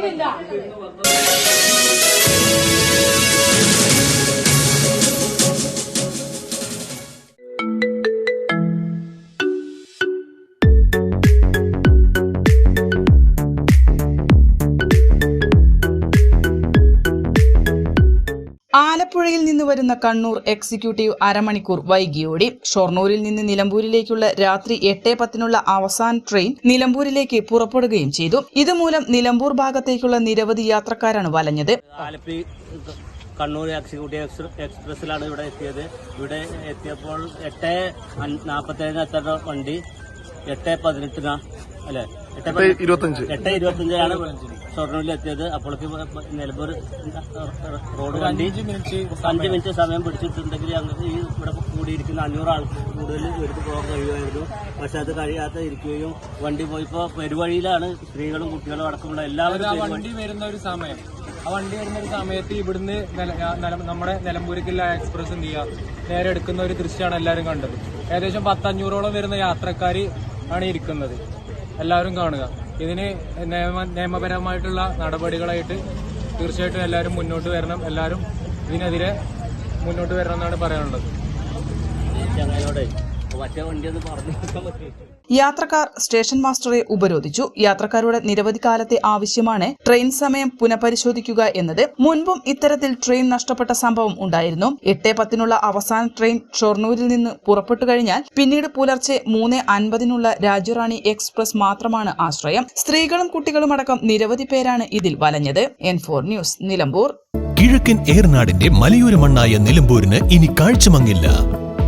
ബസ്സില്ല ആലപ്പുഴയിൽ നിന്ന് വരുന്ന കണ്ണൂർ എക്സിക്യൂട്ടീവ് അരമണിക്കൂർ വൈകിയോടി ഷൊർണൂരിൽ നിന്ന് നിലമ്പൂരിലേക്കുള്ള രാത്രി എട്ട് പത്തിനുള്ള അവസാന ട്രെയിൻ നിലമ്പൂരിലേക്ക് പുറപ്പെടുകയും ചെയ്തു. ഇതുമൂലം നിലമ്പൂർ ഭാഗത്തേക്കുള്ള നിരവധി യാത്രക്കാരാണ് വലഞ്ഞത്. കണ്ണൂർ എക്സിക്യൂട്ടീവ് എക്സ് എക്സ്പ്രസ്സിലാണ് ഇവിടെ എത്തിയത്. ഇവിടെ എത്തിയപ്പോൾ എട്ട് നാൽപ്പത്തേഴിന് എത്തേണ്ട വണ്ടി എട്ട് പതിനെട്ടിനാ അല്ലെ? എട്ട് പതി- ഇരുപത്തഞ്ച്. എട്ട് ഇരുപത്തഞ്ചിനാണ് ഷൊർണൂരിൽ എത്തിയത്. അപ്പോഴേക്ക് നിലമ്പൂർ റോഡ് വണ്ടി അഞ്ച് മിനിറ്റ് സമയം. പിടിച്ചിട്ടുണ്ടെങ്കിൽ ഞങ്ങൾക്ക് ഈ ഇവിടെ കൂടിയിരിക്കുന്ന അഞ്ഞൂറ് ആൾക്ക് കൂടുതൽ എടുത്ത് പോകാൻ കഴിയുമായിരുന്നു. പക്ഷെ അത് കഴിയാതെ ഇരിക്കുകയും വണ്ടി പോയപ്പോൾ പെരുവഴിയിലാണ് സ്ത്രീകളും കുട്ടികളും അടക്കമുള്ള എല്ലാവരും വണ്ടി വരുന്ന ഒരു സമയം. ആ വണ്ടി വരുന്ന ഒരു സമയത്ത് ഇവിടുന്ന് നമ്മുടെ നിലമ്പൂരിക്കുള്ള എക്സ്പ്രസ് എന്ത് ചെയ്യുക നേരെ എടുക്കുന്ന ഒരു ദൃശ്യമാണ് എല്ലാവരും കണ്ടത്. ഏകദേശം പത്തഞ്ഞൂറോളം വരുന്ന യാത്രക്കാർ ആണ് ഇരിക്കുന്നത്. എല്ലാവരും കാണുക. ഇതിന് നിയമ നിയമപരമായിട്ടുള്ള നടപടികളായിട്ട് തീർച്ചയായിട്ടും എല്ലാവരും മുന്നോട്ട് വരണം. എല്ലാവരും ഇതിനെതിരെ മുന്നോട്ട് വരണം എന്നാണ് പറയാനുള്ളത്. യാത്രക്കാർ സ്റ്റേഷൻ മാസ്റ്ററെ ഉപരോധിച്ചു. യാത്രക്കാരുടെ നിരവധി കാലത്തെ ആവശ്യമാണ് ട്രെയിൻ സമയം പുനഃപരിശോധിക്കുക എന്നത്. മുൻപും ഇത്തരത്തിൽ ട്രെയിൻ നഷ്ടപ്പെട്ട സംഭവം ഉണ്ടായിരുന്നു. എട്ട് പത്തിനുള്ള അവസാന ട്രെയിൻ ഷൊർണൂരിൽ നിന്ന് പുറപ്പെട്ടു കഴിഞ്ഞാൽ പിന്നീട് പുലർച്ചെ മൂന്ന് അൻപതിനുള്ള രാജ്യറാണി എക്സ്പ്രസ് മാത്രമാണ് ആശ്രയം. സ്ത്രീകളും കുട്ടികളും അടക്കം നിരവധി പേരാണ് ഇതിൽ വലഞ്ഞത്. N four news Nilambur. കിഴക്കൻ ഏർനാടിന്റെ മലയോര മണ്ണായ നിലമ്പൂരിന് ഇനി കാഴ്ചമങ്ങില്ല.